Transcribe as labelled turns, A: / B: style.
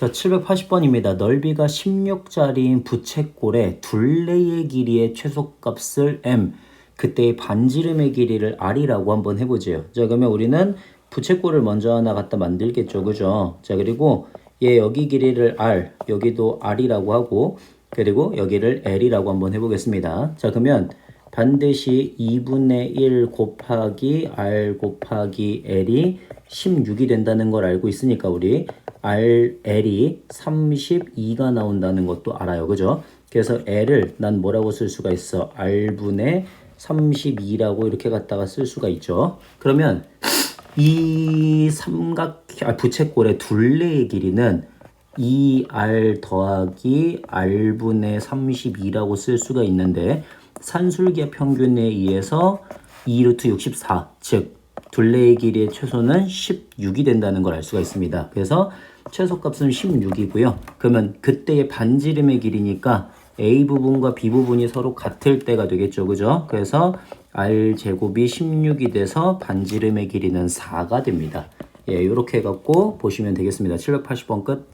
A: 자, 780번입니다. 넓이가 16짜리인 부채꼴의 둘레의 길이의 최소값을 m, 그때의 반지름의 길이를 r이라고 한번 해보죠. 자, 그러면 우리는 부채꼴을 먼저 하나 갖다 만들겠죠. 그죠? 자, 그리고 얘 여기 길이를 r, 여기도 r이라고 하고, 그리고 여기를 l이라고 한번 해보겠습니다. 자, 그러면 반드시 2분의 1 곱하기 r 곱하기 l이 16이 된다는 걸 알고 있으니까 우리 r, l이 32가 나온다는 것도 알아요. 그죠? 그래서 l을 난 뭐라고 쓸 수가 있어? r분의 32라고 이렇게 갖다가 쓸 수가 있죠. 그러면 이 삼각 아, 부채꼴의 둘레의 길이는 2r 더하기 r분의 32라고 쓸 수가 있는데 산술기의 평균에 의해서 2루트 64, 즉 둘레의 길이의 최소는 16이 된다는 걸 알 수가 있습니다. 그래서 최소값은 16이고요. 그러면 그때의 반지름의 길이니까 A 부분과 B 부분이 서로 같을 때가 되겠죠. 그죠? 그래서 R 제곱이 16이 돼서 반지름의 길이는 4가 됩니다. 예, 이렇게 해갖고 보시면 되겠습니다. 780번 끝.